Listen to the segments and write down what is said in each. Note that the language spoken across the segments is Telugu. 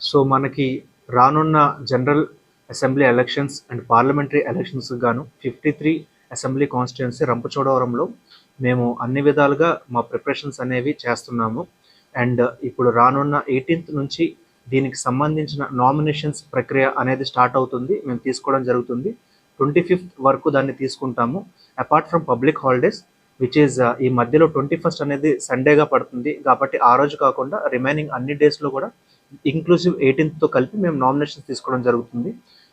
సో మనకి రానున్న general assembly elections and parliamentary elections గాను ఫిఫ్టీ త్రీ అసెంబ్లీ కాన్స్టిట్యున్సీ రంపచోడవరంలో మేము అన్ని విధాలుగా మా ప్రిపరేషన్స్ అనేవి చేస్తున్నాము. అండ్ ఇప్పుడు రానున్న ఎయిటీన్త్ నుంచి దీనికి సంబంధించిన నామినేషన్స్ ప్రక్రియ అనేది స్టార్ట్ అవుతుంది. మేము తీసుకోవడం జరుగుతుంది. ట్వంటీ ఫిఫ్త్ వరకు దాన్ని తీసుకుంటాము. Apart from public holidays which is uh, ఈ మధ్యలో ట్వంటీ ఫస్ట్ అనేది సండేగా పడుతుంది. కాబట్టి ఆ రోజు కాకుండా రిమైనింగ్ అన్ని డేస్లో కూడా ఇంక్లూసివ్ ఎయిటీన్త్తో కలిపి మేము నామినేషన్స్ తీసుకోవడం జరుగుతుంది.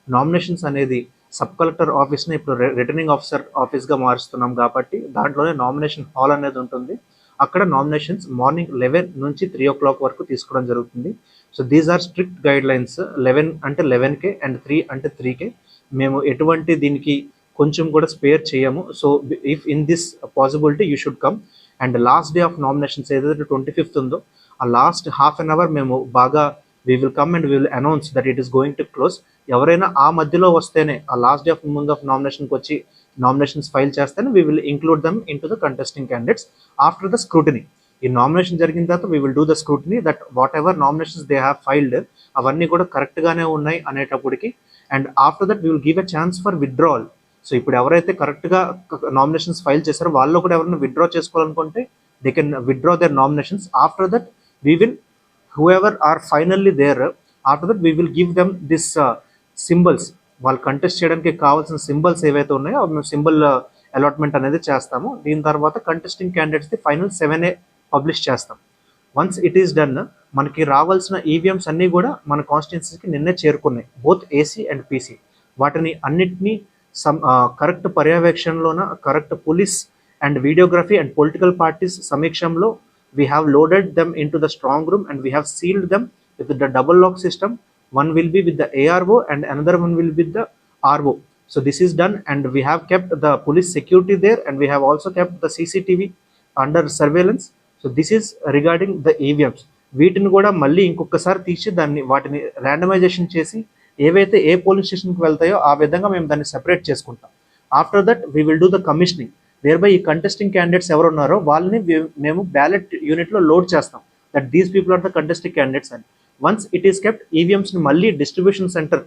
నామినేషన్స్ అనేది సబ్ కలెక్టర్ ఆఫీస్ని ఇప్పుడు రిటర్నింగ్ ఆఫీసర్ ఆఫీస్గా మారుస్తున్నాం కాబట్టి దాంట్లోనే నామినేషన్ హాల్ అనేది ఉంటుంది. అక్కడ నామినేషన్స్ మార్నింగ్ లెవెన్ నుంచి త్రీ ఓ క్లాక్ వరకు తీసుకోవడం జరుగుతుంది. So these are strict guidelines eleven అంటే లెవెన్కే అండ్ త్రీ అంటే త్రీకే మేము ఎటువంటి దీనికి కొంచెం కూడా స్పేర్ చేయము. So if in this possibility you should come and last day of nominations ఏదైతే ట్వంటీ ఫిఫ్త్ ఉందో ఆ లాస్ట్ హాఫ్ అన్ అవర్ మేము బాగా we will come and we will announce that it is going to close ఎవరైనా ఆ మధ్యలో వస్తేనే ఆ లాస్ట్ డే ఆఫ్ ముందు ఆఫ్ నామినేషన్కి వచ్చి నామినేషన్స్ ఫైల్ చేస్తేనే we will include them into the contesting candidates after the scrutiny ఈ నామినేషన్ జరిగిన తర్వాత we will do the scrutiny that whatever nominations they have filed అవన్నీ కూడా కరెక్ట్గానే ఉన్నాయి అనేటప్పటికి. And after that we will give a chance for withdrawal so ఇప్పుడు ఎవరైతే కరెక్ట్గా నామినేషన్స్ ఫైల్ చేశారో వాళ్ళు కూడా ఎవరైనా విత్డ్రా చేసుకోవాలనుకుంటే they can withdraw their nominations after that we will whoever are finally there after that we will give them this symbols వాళ్ళు కంటెస్ట్ చేయడానికి కావాల్సిన సింబల్స్ ఏవైతే ఉన్నాయో అవి మేము సింబల్ అలాట్మెంట్ అనేది చేస్తాము. దీని తర్వాత కంటెస్టింగ్ క్యాండిడేట్స్ది ఫైనల్ సెవెన్ ఏ పబ్లిష్ చేస్తాం. వన్స్ ఇట్ ఈస్ డన్ మనకి రావాల్సిన ఈవీఎంస్ అన్నీ కూడా మన కాన్స్టిట్యున్సీకి నిన్నే చేరుకున్నాయి బోత్ ఏసీ అండ్ పీసీ వాటిని అన్నిటినీ some correct పర్యవేక్షణలోన correct police and videography and political parties సమీక్షంలో we have loaded them into the strong room and we have sealed them with the double lock system one will be with the ARO and another one will be the RO so this is done and we have kept the police security there and we have also kept the CCTV under surveillance so this is regarding the EVMs వీటిని కూడా మళ్ళీ ఇంకొకసారి తీసి దాన్ని వాటిని ర్యాండమైజేషన్ చేసి ఏవైతే ఏ పోలింగ్ స్టేషన్కి వెళ్తాయో ఆ విధంగా మేము దాన్ని సెపరేట్ చేసుకుంటాం. After that we will do the commissioning thereby ఈ కంటెస్టింగ్ క్యాండిడేట్స్ ఎవరు ఉన్నారో వాళ్ళని మేము బ్యాలెట్ యూనిట్లో లోడ్ చేస్తాం. That these people are the contesting candidates అని. వన్స్ ఇట్ ఈస్ కెప్ట్ ఈవీఎంస్ని మళ్ళీ distribution centre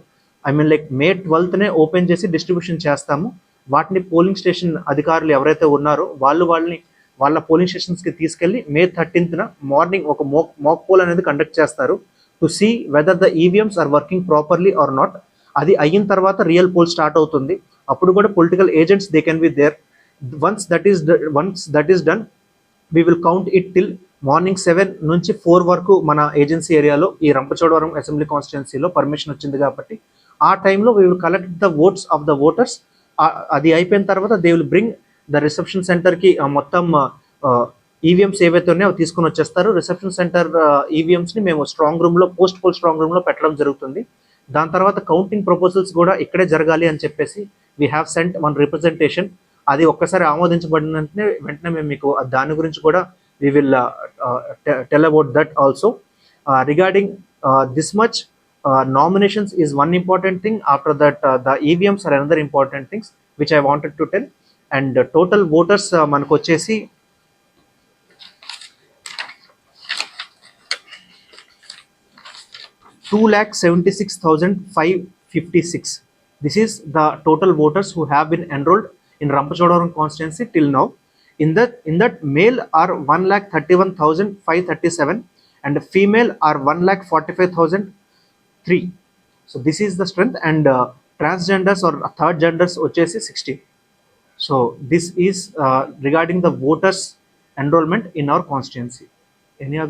I mean like May ట్వెల్త్నే open చేసి డిస్ట్రిబ్యూషన్ చేస్తాము. వాటిని పోలింగ్ స్టేషన్ అధికారులు ఎవరైతే ఉన్నారో వాళ్ళు వాళ్ళని వాళ్ళ పోలింగ్ స్టేషన్స్కి తీసుకెళ్ళి మే థర్టీన్త్న మార్నింగ్ ఒక మోక్ మోక్ పోల్ అనేది కండక్ట్ చేస్తారు. To see whether the EVMs are working properly or not అది అయిన తర్వాత రియల్ పోల్ స్టార్ట్ అవుతుంది. అప్పుడు కూడా political agents they can be there once that is once that is done we will count it till morning seven నుంచి ఫోర్ వరకు మన ఏజెన్సీ ఏరియాలో ఈ రంపచోడవరం అసెంబ్లీ కాన్స్టిట్యున్సీలో పర్మిషన్ వచ్చింది కాబట్టి ఆ టైంలో we will collect the votes of the voters అది అయిపోయిన తర్వాత they will bring the reception సెంటర్కి మొత్తం ఈవీఎంస్ ఏవైతే ఉన్నాయో అవి తీసుకుని వచ్చేస్తారు. రిసెప్షన్ సెంటర్ ఈవీఎంస్ని మేము స్ట్రాంగ్ రూమ్లో పోస్ట్ పోల్ స్ట్రాంగ్ రూమ్లో పెట్టడం జరుగుతుంది. దాని తర్వాత కౌంటింగ్ ప్రపోజల్స్ కూడా ఇక్కడే జరగాలి అని చెప్పేసి we have sent one representation అది ఒక్కసారి ఆమోదించబడిన వెంటనే వెంటనే మేము మీకు దాని గురించి కూడా we will tell about that also regarding this much nominations is one important thing after that the EVMs are another important things which I wanted to tell and total voters మనకు వచ్చేసి two lakh seventy six thousand five fifty six. This is the total voters who have been enrolled in Rampachodoram constituency till now. In that, in that male are one lakh thirty one thousand five thirty seven, and female are one lakh forty five thousand three. So this is the strength and uh, transgenders or third genders వచ్చేసి sixty so this regarding the voters voters in our constituency. Any other?